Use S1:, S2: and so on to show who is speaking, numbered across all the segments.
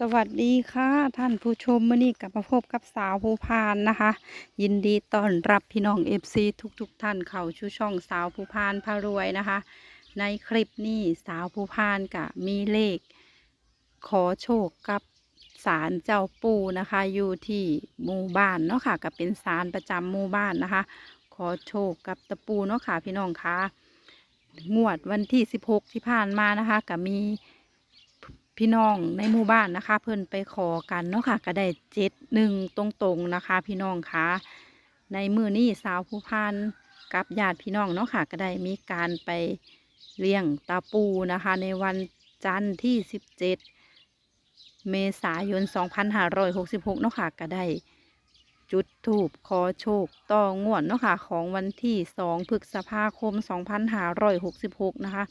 S1: สวัสดีค่ะท่านผู้ชมมื่อนี้กลับมาพบกับสาวภูพานนะคะ ยินดีต้อนรับพี่น้องเอฟซีทุกๆทท่านเข้าชูช่องสาวภูพานพารวยนะคะ ในคลิปนี้สาวภูพานกะมีเลข ขอโชคกับศาลเจ้าปู่นะคะ อยู่ที่หมู่บ้านเนาะค่ะก็เป็นศาลประจำหมู่บ้านนะคะ ขอโชคกับตะปูเนาะค่ะพี่น้องคะงวดวันที่ 16 ที่ผ่านมานะคะก็มี พี่น้องในหมู่บ้านนะคะ เพิ่นไปขอกันเนาะค่ะก็ได้เจ็ดหนึ่งตรงๆนะคะ พี่น้องคะในมือนี้สาวผู้พันกับญาติพี่น้องเนาะค่ะ ก็ได้มีการไปเลี้ยงตาปูนะคะ ในวันจันทร์ที่สิบเจ็ดเมษายน 2566 เนาะค่ะก็ได้จุดถูปขอโชคต่องวดเนาะค่ะ ของวันที่ 2 พฤษภาคม 2566 นะคะ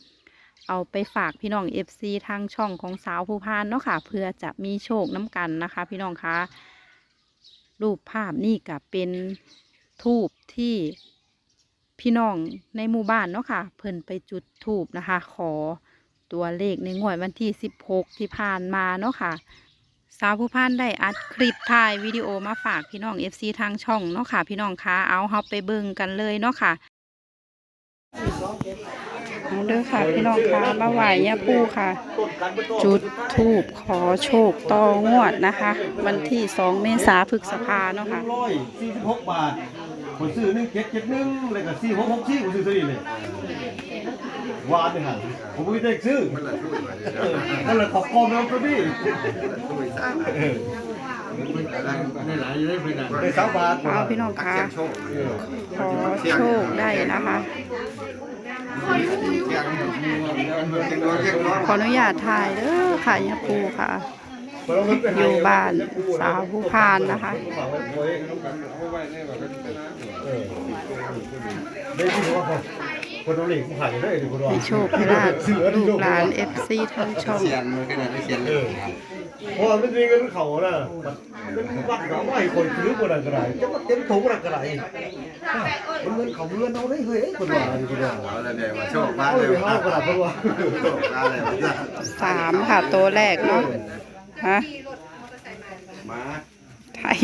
S1: เอาไปฝากพี่น้อง FC ทางช่องของสาวผู้พานเนาะค่ะ เพื่อจะมีโชคน้ำกันนะคะ พี่น้องคะรูปภาพนี่ก็เป็นทูบที่พี่น้องในหมู่บ้านเนาะค่ะ เพิ่นไปจุดทูบนะคะ ขอตัวเลขในงวดวันที่ 16 ที่ผ่านมาเนาะค่ะ สาวผู้พานได้อัดคลิปถ่ายวิดีโอมาฝากพี่น้อง FC ทางช่องเนาะค่ะ พี่น้องคะเอาเฮาไปเบิ่งกันเลยเนาะค่ะ เอาเด้อค่ะพี่น้องคะมาไหว้ย่าปูค่ะ จุดทูบขอโชคต่องวดนะคะ วันที่สองเมษาพฤษภาเนาะค่ะ
S2: ร้อยสี่สิบหกบาทผมซื้อหนึ่งเจ็ดเจ็ดหนึ่งเลยกับสี่หกหกสี่ผมซื้อตัวนี้เลยหวานเลยฮะผมไม่ได้ซื้อเออนั่นแหละขอบคอมแล้วตัวนี้เออได้สามบาท
S1: เอาพี่น้องคะ
S2: เออ
S1: ขอโชคได้นะคะ ขออนุญาตถ่ายเด้อค่ะยาปูค่ะ อยู่บ้านสาวผู้พานนะคะ
S2: เออได้ที่ว่าคนเอาเหล็กมาขายได้ดีกว่า
S1: ให้โชคให้ลาบลูกหลานเอฟซีทั้งช่อง
S3: เขียนมันขนาดเขียนเลย
S2: พราะมันมีเงินเขาน่ะมันวัดเขาไม่คนซื้อคนอะไรก็ได้จะมาเต็มถุงอะไรก็ได้มันเงินเขาเงินเอาได้เฮ้ยคนว่าดีคนว่า
S3: เอาแล้วเนี่ยมาโชคบ้า
S2: เอา
S3: น
S2: เล
S3: เลยย
S2: ไปห้าคนละคนว่า
S3: โชคบ้านเลยมาจ้ะ
S1: สามค่ะตัวแรกเนาะฮะ
S3: มา
S1: ไทย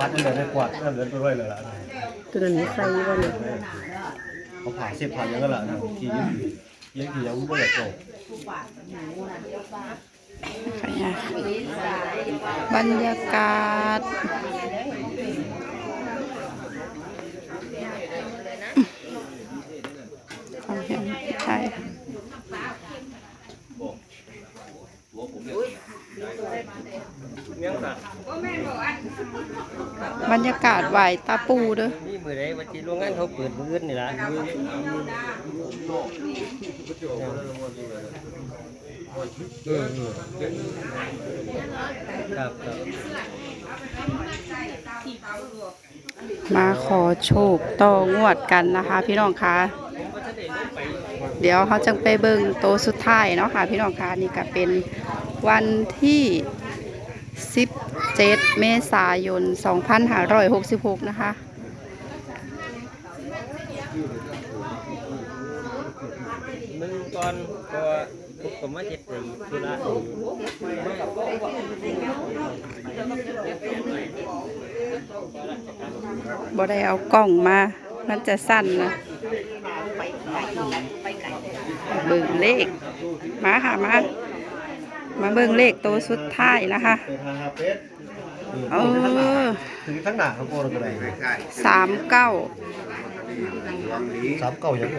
S2: ปัดมันเลยได้กวาดนั่นเลยไปด้วยเลยล่ะ
S1: ตัวนี้ใส่วันนี้
S2: เขาผ่าเสียบผ่าอย่างนั้นแหละทียั งทียังไม่ได้ต
S1: ค่ะบรรยากาศฟังเสียงใช่บรรยากาศไหวตาปูเด้อ
S4: มือไรวันที่โรงงานเขาเปิดมือนี่ละครับครับ
S1: มาขอโชคต่องวดกันนะคะ พี่น้องคะเดี๋ยวเขาจะไปเบิ่งโตสุดท้ายเนาะค่ะ พี่น้องคะนี่ก็เป็นวันที่ 17 เมษายน 2566 นะคะ
S4: มึง ก่อนก็ทุกคนมาเจ็ดปีธุระ
S1: บ่ได้เอากล้องมา มันจะสั้นนะเบิ่งเลข มาค่ะมา มาเบิ่งเลขตัวสุดท้ายนะคะ
S2: เป็นทางฮาเป็ด
S1: เออ
S2: ถึงทั้งหนาเขาโกนอะไร
S3: ใช่
S1: สามเก้า
S3: ลองนี้
S2: สามเก่ายังไง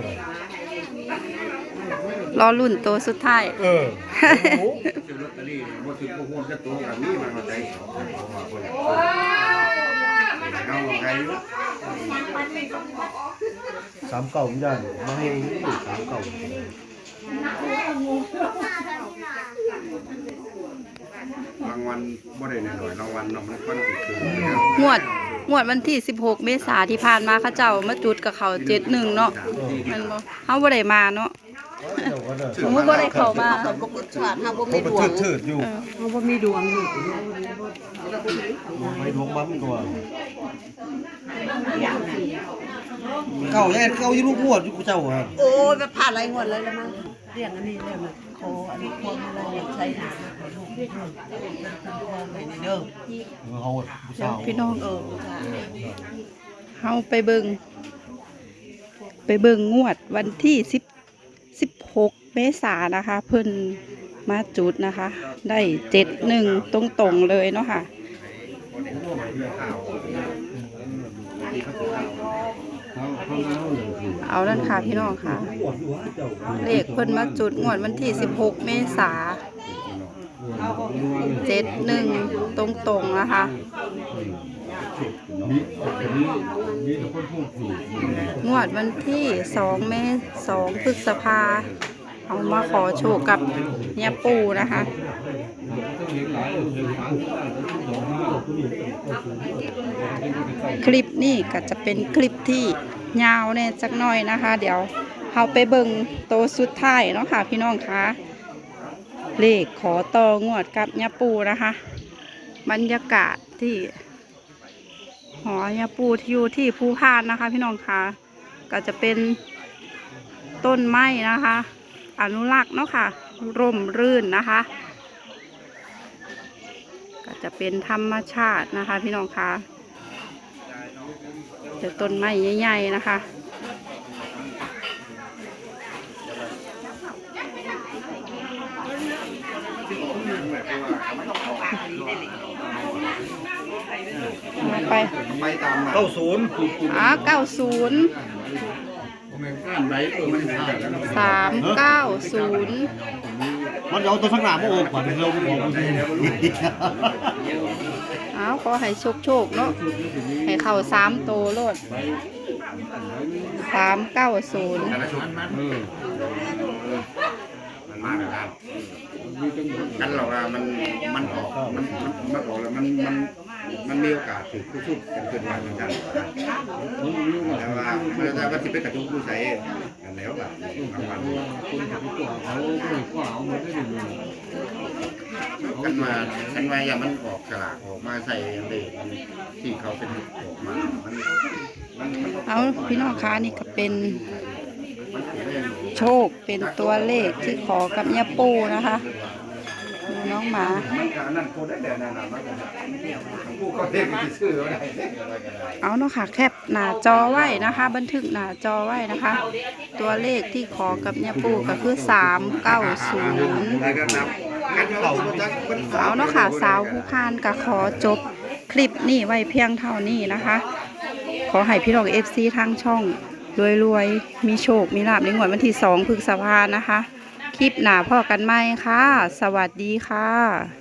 S1: รอรุ่นตัวสุดท้าย
S2: เออ
S3: ซื้อลอตเตอรี่หมดถึงพวกพวกจะตัวกับนี่มันมาใจเอาไง
S2: สามเก่าไม่ได้มาให้สามเก่า
S3: รางวัลบ่ได้หน่อยรางวัลน้องมันคนติดคือ
S1: งวดงวดวันที่ 16 เมษาที่ผ่านมาเขาเจ้ามาจุดกับเขาเจ็ดหนึ่งเนาะมันบ่เขาบ่ได้มาเนาะ
S2: เดี๋ยวก็เด้อ
S1: ผมบ่ได้เข้ามา
S2: เขาไปทืดทืดอยู่เขาบ่มีดวงอยู่ไม่ดวงมันตัวเก่าแย่เก่าอยู่ลูกงวดอยู่กูเจ้าอะ
S5: โอ้ยมันผ่านหลายงวดเลยแล้วมั้งเรียกอันนี้เรียกมันโคอันนี้พวงอะไรเนี่ยใช้หนาลูกลูกลูกไปในเด้อ
S2: เฮาผู้
S1: เดี๋ย
S2: สาวว
S1: พี่น้อง
S5: เออค่ะ
S1: เฮาไปเบิงไปเบิงงวดวันที่สิบสิบหก เมษานะคะเพิ่นมาจุดนะคะ ได้เจ็ดหนึ่งตรงๆเลยเนาะค่ะเอานั่นค่ะพี่น้องค่ะ เลขเพิ่นมาจุดงวดวันที่ 16 เมษาเจ็ดหนึ่งตรงๆนะคะงวดวันที่2เมษ2พฤษภา เอามาขอโชคกับเนียปูนะคะคลิปนี้ก็จะเป็นคลิปที่ยาวแน่จักหน่อยนะคะ เดี๋ยวเราไปเบิ่งโตสุดท้ายเนาะค่ะพี่น้องคะเลขขอต่องวดกับยาปูนะคะ บรรยากาศที่หอยาปูที่อยู่ที่ภูพานนะคะ พี่น้องคะก็จะเป็นต้นไม้นะคะ อนุรักษ์เนาะค่ะ ร่มรื่นนะคะ ก็จะเป็นธรรมชาตินะคะ พี่น้องคะเจอต้นไม้ใหญ่ๆนะคะมาไป
S3: ไปตาม
S2: เก้าศูนย์
S1: อ่าเก้าศูนย์ สามเก้าศูนย์
S2: มันเอาตัวข้างหน้ามาโอบก่อนเราไปบอกกูสิ
S1: อ้าวขอให้โชคโชคๆเนาะให้เข่าสามโตโลดสามเก้าศูนย์
S3: แต่ละชุดมันมาแล้วครับกันเราว่ามันมันออกมันมันมันออกแล้วมันมัน มันมีโอกาสถือคู่ชุดกันขึ้นมาเหมือนกันแต่ว่าแต่ว่าที่เป็นกระจุกผู้ใช้กันแล้วแบบรางวัลกันมากันมาอย่ามันออกฉลากออกมาใส่เด็กที่เขาเป็นออกมามันมันมัน
S1: เอาพี่น้องคะนี่ก็เป็น
S3: มันถือได้
S1: โชคเป็นตัวเลขที่ขอกับยาปูนะคะดูน้ องหมา
S3: มันก็นั่นโคตรได้แต่นั่นน่ะมันก็ผู้เขาเรียกชื่ออะไร
S1: เอาเนาะค่ะ แคปหน้าจอไว้นะคะ บันทึกหน้าจอไว้นะคะ ตัวเลขที่ขอกับเนี่ยปูก็คือสามเก้าศูนย์
S3: แล้วก็นับกันเขาจะคน
S1: เอาเนาะค่ะ สาวผู้พานก็ขอจบคลิปนี้ไว้เพียงเท่านี้นะคะ ขอให้พี่น้องเอฟซีทางช่องรวยๆ มีโชค มีลาบในงวดวันที่สองพฤษภานะคะ ลิปหนาพ่อกันไหมค่ะ สวัสดีค่ะ